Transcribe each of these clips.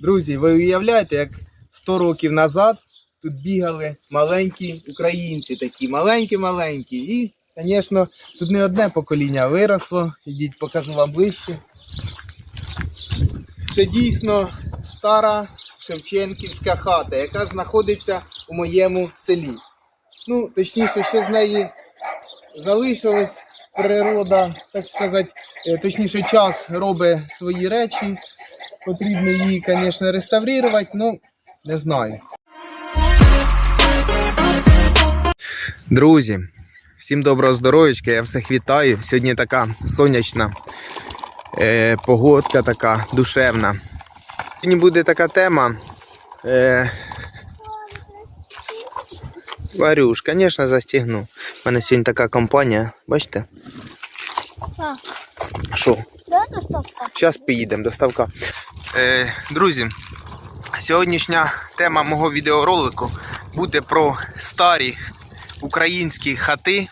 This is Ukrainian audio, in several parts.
Друзі, ви уявляєте, як 100 років назад тут бігали маленькі українці, такі маленькі-маленькі. І, звісно, тут не одне покоління виросло. Ідіть, покажу вам ближче. Це дійсно стара Шевченківська хата, яка знаходиться у моєму селі. Ну, точніше, ще з неї залишилась природа, так сказати, е, точніше, час робить свої речі. Потрібно її, звісно, реставрувати, ну, не знаю. Друзі, всім доброго здоров'ячка, я всіх вітаю. Сьогодні така сонячна е, погодка, така душевна. Сьогодні буде така тема. Е, Варюш, звісно, застігну. У мене сьогодні така компанія, бачите? Що? доставка. Зараз поїдемо, доставка. Е, друзі, сьогоднішня тема мого відеоролику буде про старі українські хати,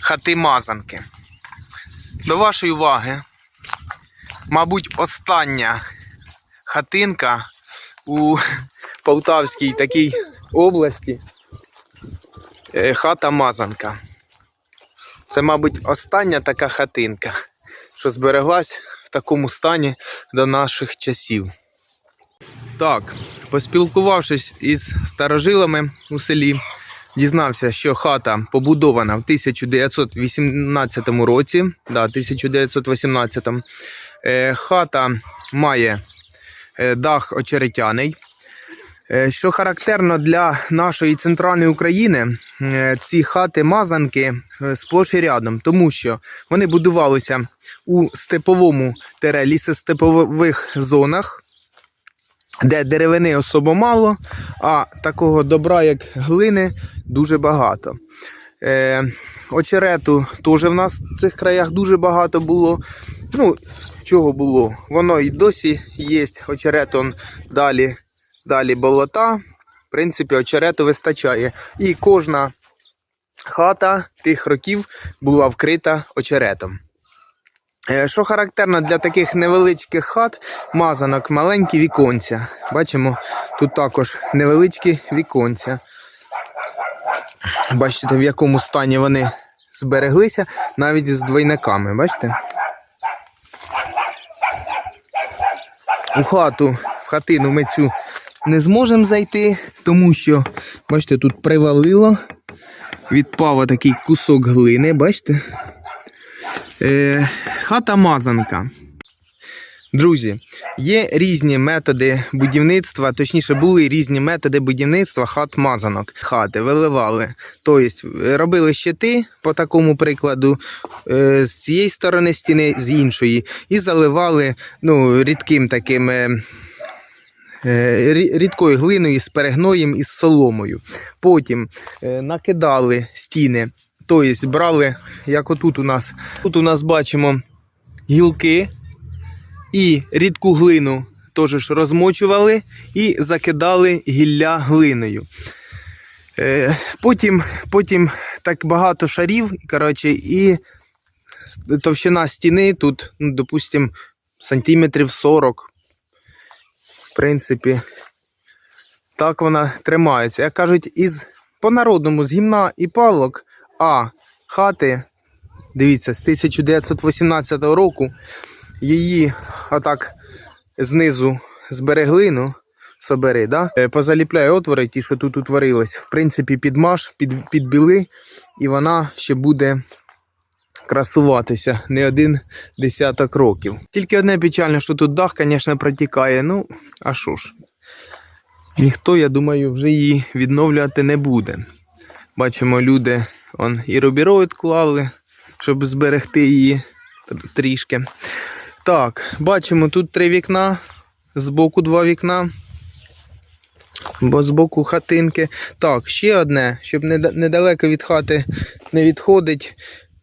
хати-мазанки. До вашої уваги, мабуть, остання хатинка у Полтавській такій області. Е, хата-мазанка. Це, мабуть, остання така хатинка що збереглась в такому стані до наших часів. Так, поспілкувавшись із старожилами у селі, дізнався, що хата побудована в 1918 році. Да, 1918. Е, хата має е, дах очеретяний. Е, Що характерно для нашої центральної України, ці хати-мазанки е, сплош і рядом, тому що вони будувалися у степовому тере лісостепових зонах, де деревини особо мало, а такого добра, як глини, дуже багато. Е, очерету теж в нас в цих краях дуже багато було. Ну, чого було? Воно і досі є. Очеретом далі, далі болота. В принципі, очерету вистачає. І кожна хата тих років була вкрита очеретом. Е, Що характерно для таких невеличких хат, мазанок, маленькі віконця. Бачимо, тут також невеличкі віконця. Бачите, в якому стані вони збереглися, навіть з двойниками, бачите? У хату, в хатину ми цю не зможемо зайти, тому що, бачите, тут привалило, відпав такий кусок глини, бачите? Е, хата мазанка. Друзі, є різні методи будівництва, точніше, були різні методи будівництва хат мазанок. Хати виливали. Тобто робили щити, по такому прикладу, е, з цієї сторони стіни, з іншої, і заливали ну, рідким таким. е, е, рі- Рідкою глиною з перегноєм і з соломою. Потім е, накидали стіни, тобто брали, як отут у нас. Тут у нас бачимо гілки і рідку глину теж розмочували і закидали гілля глиною. Е, потім, потім так багато шарів, коротше, і товщина стіни тут, ну, допустимо, сантиметрів 40. В принципі, так вона тримається. Як кажуть, із по-народному з гімна і палок, а хати, дивіться, з 1918 року її отак знизу зберегли, ну, собери, да? Е, позаліпляю отвори, ті, що тут утворились. В принципі, підмаш, під, підбіли, і вона ще буде красуватися не один десяток років. Тільки одне печальне, що тут дах, звісно, протікає. Ну, а що ж, ніхто, я думаю, вже її відновлювати не буде. Бачимо, люди он, і робіроїд клали, щоб зберегти її трішки. Так, бачимо тут три вікна, збоку два вікна. Бо збоку хатинки. Так, ще одне, щоб недалеко від хати не відходить,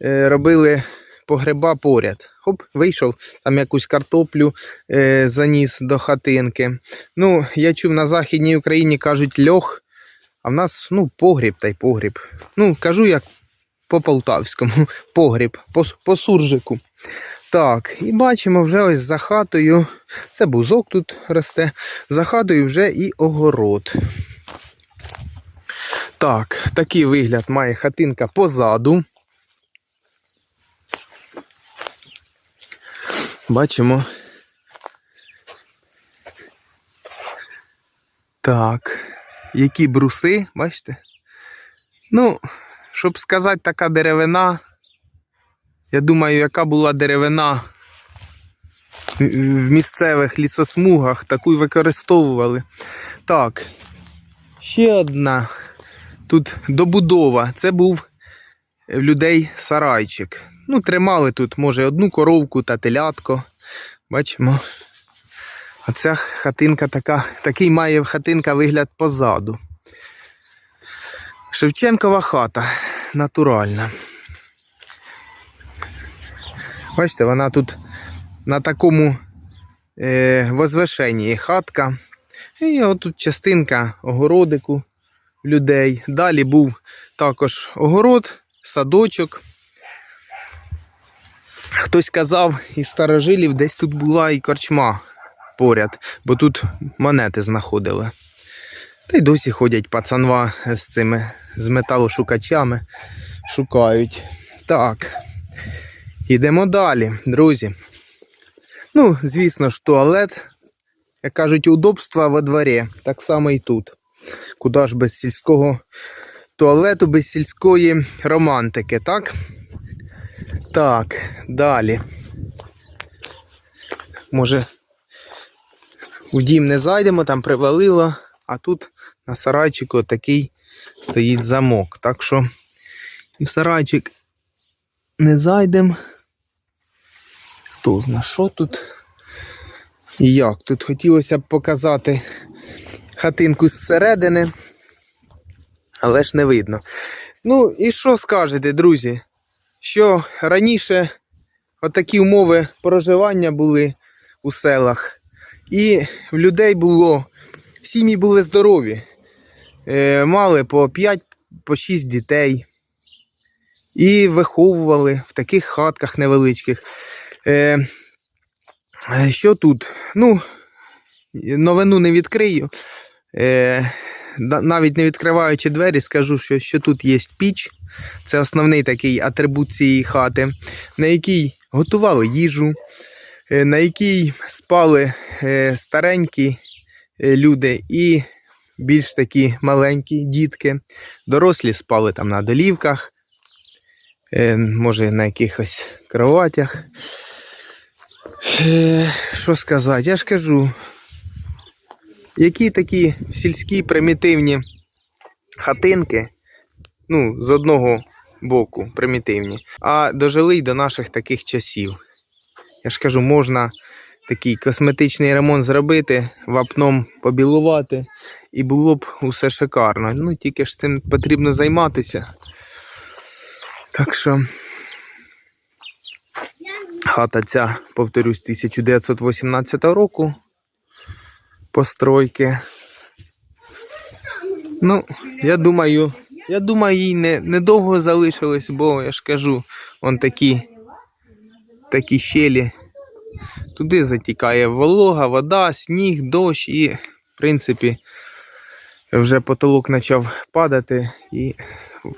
е, робили погреба поряд. Хоп, вийшов, там якусь картоплю е, заніс до хатинки. Ну, я чув, на Західній Україні кажуть льох, а в нас ну, погріб та й погріб. Ну, кажу як по полтавському, погріб, по, по суржику. Так, і бачимо вже ось за хатою. Це бузок тут росте. За хатою вже і огород. Так, такий вигляд має хатинка позаду. Бачимо. Так, які бруси, бачите? Ну, щоб сказати, така деревина. Я думаю, яка була деревина в місцевих лісосмугах, таку й використовували. Так, ще одна тут добудова. Це був в людей сарайчик. Ну, тримали тут, може, одну коровку та телятко. Бачимо. А ця хатинка така, такий має хатинка вигляд позаду. Шевченкова хата натуральна. Бачите, вона тут на такому е, возвишенні хатка. І отут частинка огородику людей. Далі був також огород, садочок. Хтось казав із старожилів, десь тут була і корчма поряд, бо тут монети знаходили. Та й досі ходять пацанва з цими з металошукачами, шукають. Так. Йдемо далі, друзі. Ну, звісно ж, туалет. Як кажуть, удобства во дворі. Так само і тут. Куди ж без сільського туалету, без сільської романтики, так? Так, далі. Може, у дім не зайдемо, там привалило, а тут на сарайчику такий стоїть замок. Так що і в сарайчик не зайдемо. Хто зна, що тут і як. Тут хотілося б показати хатинку зсередини, але ж не видно. Ну, і що скажете, друзі? Що раніше отакі умови проживання були у селах, і в людей було, сім'ї були здорові, е, мали по 5 по 6 дітей і виховували в таких хатках невеличких. Е, е, що тут? Ну, новину не відкрию. Навіть не відкриваючи двері, скажу, що, що тут є піч. Це основний такий атрибут цієї хати, на якій готували їжу, на якій спали е, старенькі е, люди і більш такі маленькі дітки. Дорослі спали там на долівках, е, може на якихось кроватях. Е, Що сказати? Я ж кажу, які такі сільські примітивні хатинки, ну, з одного боку примітивні, а дожили й до наших таких часів. Я ж кажу, можна такий косметичний ремонт зробити, вапном побілувати, і було б усе шикарно. Ну, тільки ж цим потрібно займатися. Так що. Хата ця, повторюсь, 1918 року постройки. Ну, я думаю, я думаю, їй не, недовго залишилось, бо я ж кажу, он такі, такі щелі. Туди затікає волога, вода, сніг, дощ і, в принципі, вже потолок почав падати, і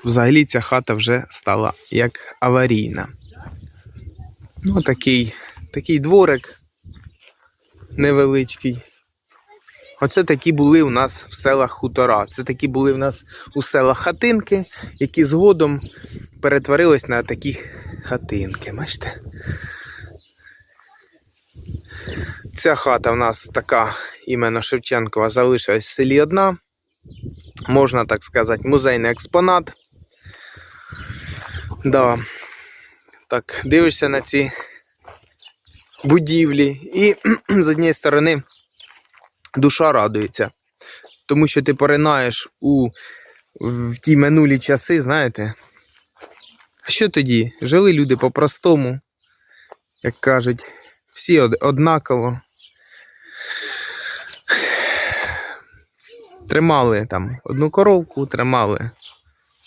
взагалі ця хата вже стала як аварійна. Ну, такий, такий дворик невеличкий. Оце такі були у нас в селах хутора. Це такі були у нас у селах хатинки, які згодом перетворились на такі хатинки. Бачите? Ця хата у нас така іменно Шевченкова залишилась в селі одна. Можна так сказати, музейний експонат. Да. Так, дивишся на ці будівлі, і з однієї сторони душа радується. Тому що ти поринаєш у в ті минулі часи, знаєте. Що тоді? Жили люди по-простому, як кажуть, всі однаково. Тримали там одну коровку, тримали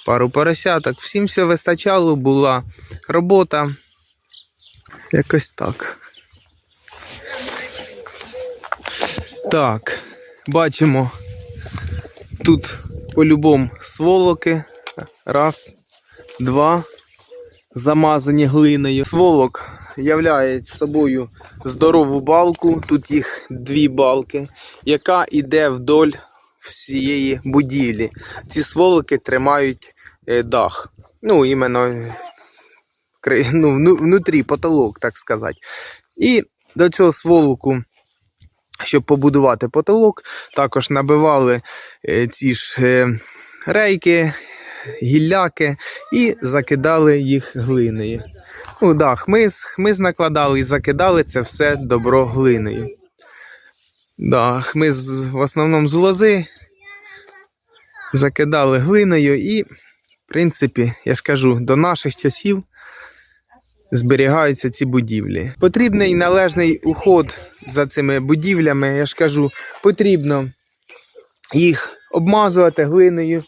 пару поросяток, всім все вистачало, була робота. Якось так. Так, бачимо тут по-любому сволоки. Раз, два. Замазані глиною. Сволок являє собою здорову балку. Тут їх дві балки, яка йде вдоль всієї будівлі. Ці сволоки тримають е, дах. Ну, іменно ну, внутрі потолок, так сказати. І до цього сволоку, щоб побудувати потолок, також набивали е, ці ж е, рейки, гілляки і закидали їх глиною. Ну, да, хмиз, хмиз накладали і закидали це все добро глиною. Да, хмиз в основному з лози закидали глиною і, в принципі, я ж кажу, до наших часів зберігаються ці будівлі. Потрібний належний уход за цими будівлями, я ж кажу, потрібно їх обмазувати глиною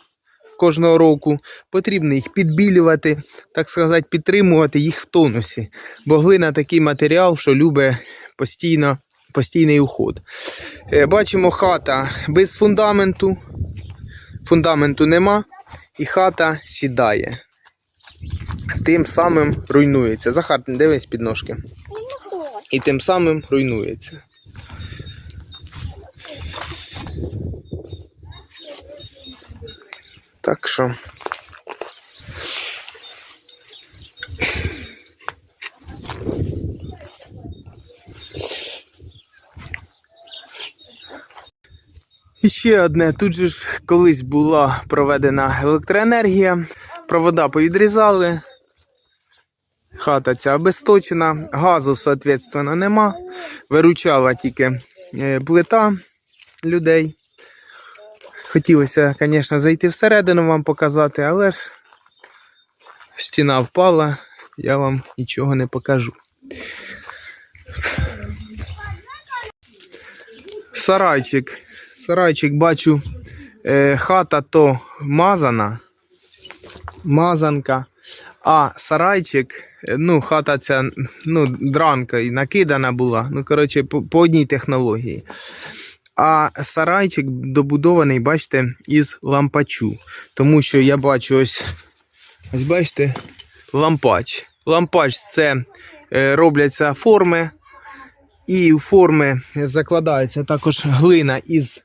кожного року, потрібно їх підбілювати, так сказати, підтримувати їх в тонусі. Бо глина такий матеріал, що любить постійно, постійний уход. Е, Бачимо хата без фундаменту, фундаменту нема, і хата сідає. Тим самим руйнується. Захар, дивись під ножки. І тим самим руйнується. Так що. І ще одне, тут же ж колись була проведена електроенергія, провода повідрізали, хата ця обесточена, газу, соответственно, нема. Виручала тільки е, плита людей. Хотілося, звісно, зайти всередину вам показати, але ж стіна впала, я вам нічого не покажу. Сарайчик. Сарайчик бачу, е, хата то мазана, мазанка, а сарайчик, е, ну, хата ця, ну, дранка і накидана була. Ну, коротше, по, по одній технології. А сарайчик добудований, бачите, із лампачу. Тому що я бачу ось, ось бачите, лампач. Лампач це е, робляться форми. І в форми закладається також глина із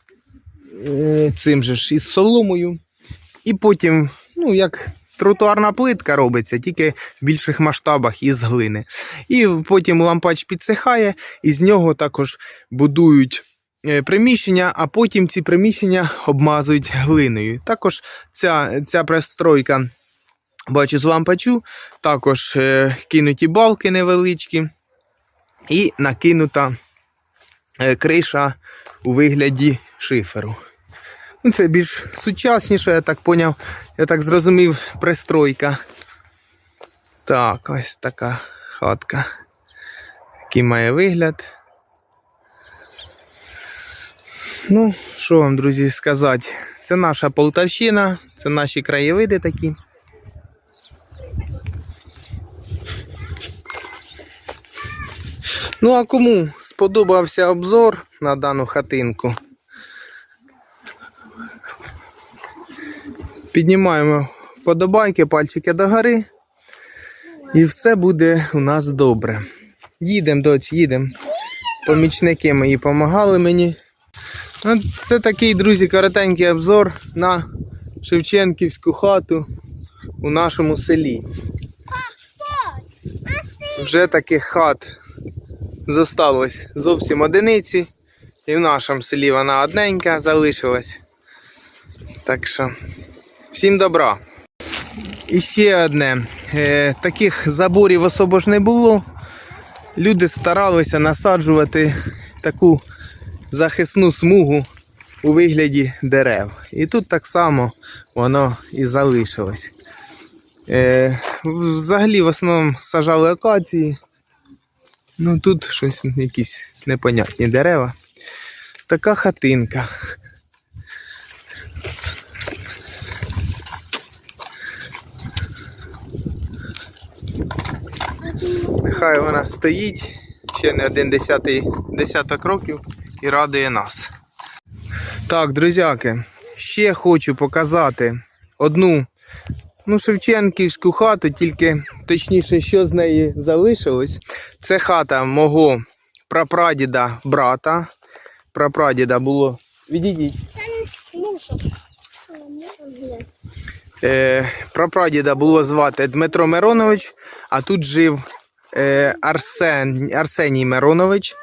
цим же ж із соломою. І потім, ну, як тротуарна плитка робиться, тільки в більших масштабах із глини. І потім лампач підсихає, і з нього також будують е, приміщення, а потім ці приміщення обмазують глиною. Також ця, ця пристройка, бачу, з лампачу, також е, кинуті балки невеличкі і накинута е, криша у вигляді шиферу. Ну, це більш сучасніше, я так поняв, я так зрозумів, пристройка. Так, ось така хатка. Такий має вигляд. Ну, що вам, друзі, сказати? Це наша Полтавщина, це наші краєвиди такі. Ну, а кому сподобався обзор на дану хатинку? Піднімаємо вподобайки, пальчики догори. І все буде у нас добре. Їдемо, доць, їдемо. Помічники мої допомагали мені. Ну, Це такий, друзі, коротенький обзор на Шевченківську хату у нашому селі. Вже таких хат зосталось зовсім одиниці. І в нашому селі вона одненька залишилась. Так що, всім добра. І ще одне. Е, таких заборів особо ж не було. Люди старалися насаджувати таку захисну смугу у вигляді дерев. І тут так само воно і залишилось. Е, взагалі в основному сажали акації. Ну тут щось якісь непонятні дерева. Така хатинка. Хай вона стоїть ще не один десятий, десяток років і радує нас. Так, друзяки, ще хочу показати одну ну, Шевченківську хату, тільки точніше, що з неї залишилось. Це хата мого прапрадіда брата. Прапрадіда було. Відійдіть. Е, прапрадіда було звати Дмитро Миронович, а тут жив Арсен, Арсеній Миронович.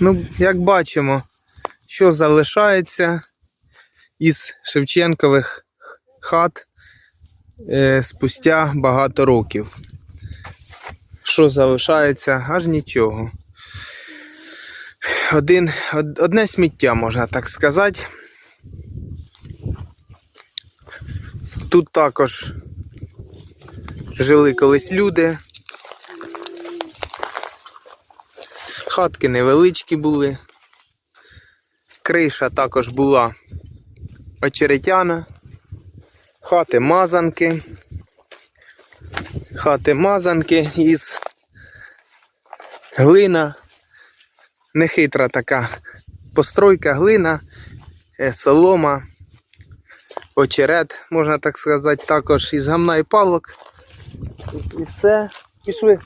Ну, як бачимо, що залишається із Шевченкових хат е, спустя багато років. Що залишається? Аж нічого. Один, одне сміття, можна так сказати. Тут також жили колись люди. Хатки невеличкі були. Криша також була очеретяна. Хати мазанки. Хати мазанки із глина. Нехитра така постройка, глина, е, солома, очерет, можна так сказати, також із гамна і палок. І все. Пішли.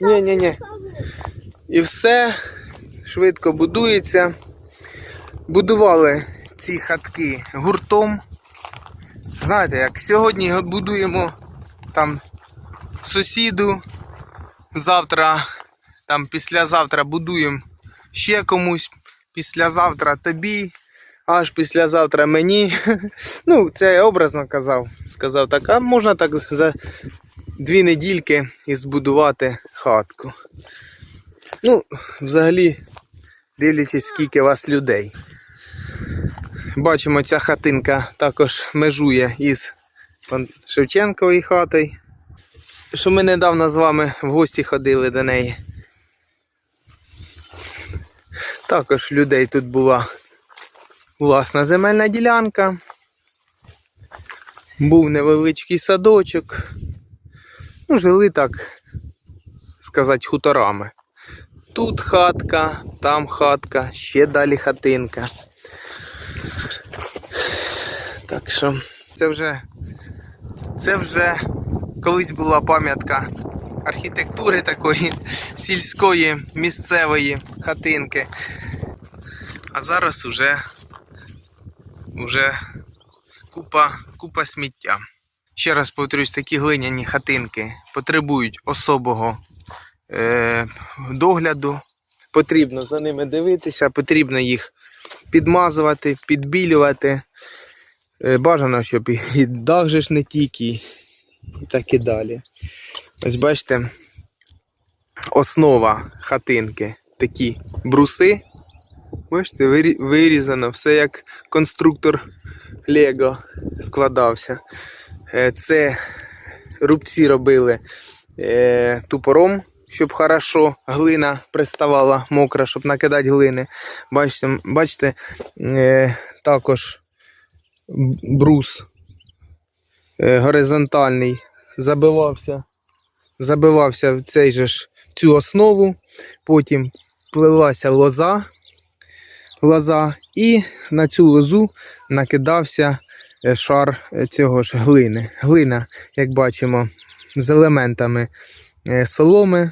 Ні, ні, ні. І все швидко будується. Будували ці хатки гуртом. Знаєте, як сьогодні будуємо там сусіду, завтра, там післязавтра будуємо ще комусь, післязавтра тобі, аж післязавтра мені. Ну, це я образно казав. Сказав так, а можна так за дві недільки і збудувати хатку. Ну, взагалі, дивлячись, скільки вас людей. Бачимо, ця хатинка також межує із Шевченковою хатою. Що ми недавно з вами в гості ходили до неї. Також людей тут була власна земельна ділянка. Був невеличкий садочок. Ну, жили так, сказати, хуторами. Тут хатка, там хатка, ще далі хатинка. Так що це вже, це вже колись була пам'ятка архітектури такої сільської місцевої хатинки. А зараз уже, уже купа, купа сміття. Ще раз повторюсь, такі глиняні хатинки потребують особого е, догляду. Потрібно за ними дивитися, потрібно їх підмазувати, підбілювати. Е, бажано, щоб і, і дах же ж не тік, і, і так і далі. Ось бачите, основа хатинки такі бруси. Бачите, вирізано, все як конструктор Лего складався. Е, Це рубці робили е, тупором, щоб хорошо глина приставала мокра, щоб накидати глини. Бачите, бачите е, також брус горизонтальний забивався, забивався в цей же ж цю основу, потім плелася лоза, лоза і на цю лозу накидався е, шар е, цього ж глини. Глина, як бачимо, з елементами е, соломи.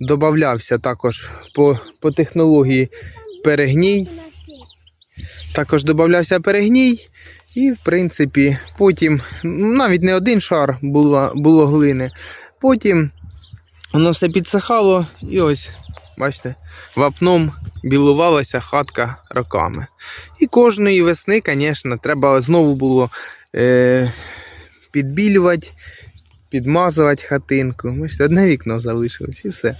Додавався також по, по технології перегній. Також додавався перегній. І, в принципі, потім навіть не один шар було, було глини. Потім воно все підсихало і ось, бачите, вапном білувалася хатка роками. І кожної весни, звісно, треба знову було е, підбілювати, підмазувати хатинку. Бачите, одне вікно залишилось і все.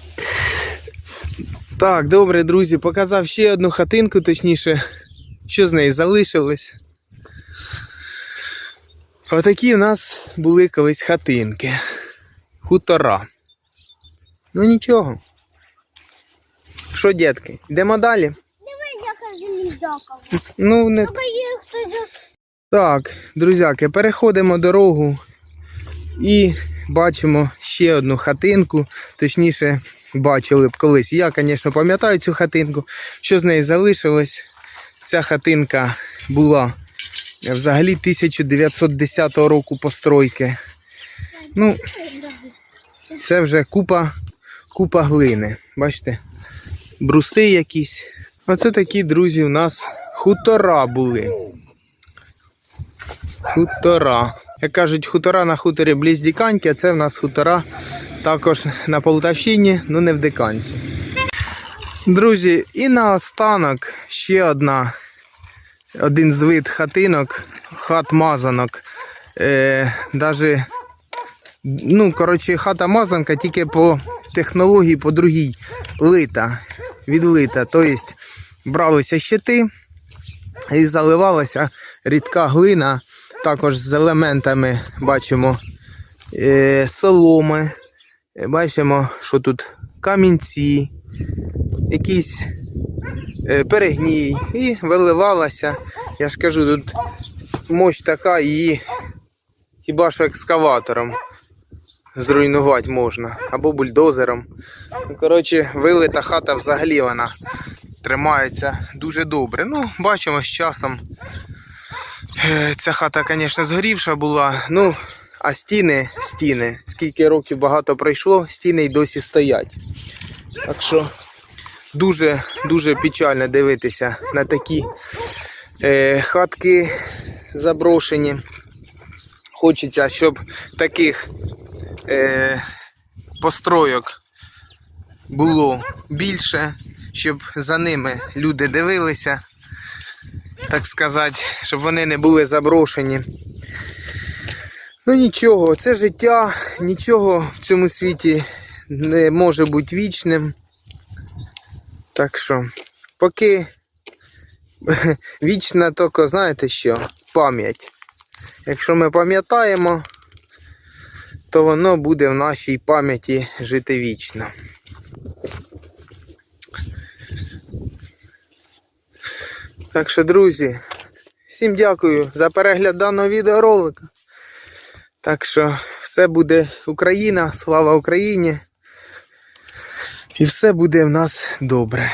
Так, добре, друзі, показав ще одну хатинку, точніше, що з неї залишилось. Отакі в нас були колись хатинки. Хутора. Ну нічого. Що, дітки, йдемо далі? Дивись, яка железяка. Ну, не Так, друзяки, переходимо дорогу і бачимо ще одну хатинку. Точніше, бачили б колись. Я, звісно, пам'ятаю цю хатинку. Що з неї залишилось? Ця хатинка була взагалі 1910 року постройки. Ну, це вже купа, купа глини. Бачите? Бруси якісь. Оце такі, друзі, у нас хутора були. Хутора. Як кажуть, хутора на хуторі близь Діканьки, а це в нас хутора також на Полтавщині, ну не в Диканці. Друзі, і наостанок ще одна, один з вид хатинок, хат-мазанок. Е, даже, ну, коротше, хата-мазанка тільки по технології, по другій лита, відлита. Тобто бралися щити і заливалася рідка глина, також з елементами бачимо е, соломи, Е, бачимо, що тут камінці, якийсь е, перегній, і виливалася. Я ж кажу, тут мощь така, її хіба що екскаватором зруйнувати можна, або бульдозером. Ну, Коротше, вилита хата взагалі вона тримається дуже добре. Ну, бачимо з часом. е, Ця хата, звісно, згорівша була. Ну, а стіни, стіни, скільки років багато пройшло, стіни й досі стоять. Так що дуже, дуже печально дивитися на такі е, хатки заброшені. Хочеться, щоб таких е, постройок було більше, щоб за ними люди дивилися, так сказати, щоб вони не були заброшені. Ну нічого, це життя, нічого в цьому світі не може бути вічним. Так що, поки вічна тільки, знаєте що, пам'ять. Якщо ми пам'ятаємо, то воно буде в нашій пам'яті жити вічно. Так що, друзі, всім дякую за перегляд даного відеоролика. Так що все буде Україна, слава Україні. І все буде в нас добре.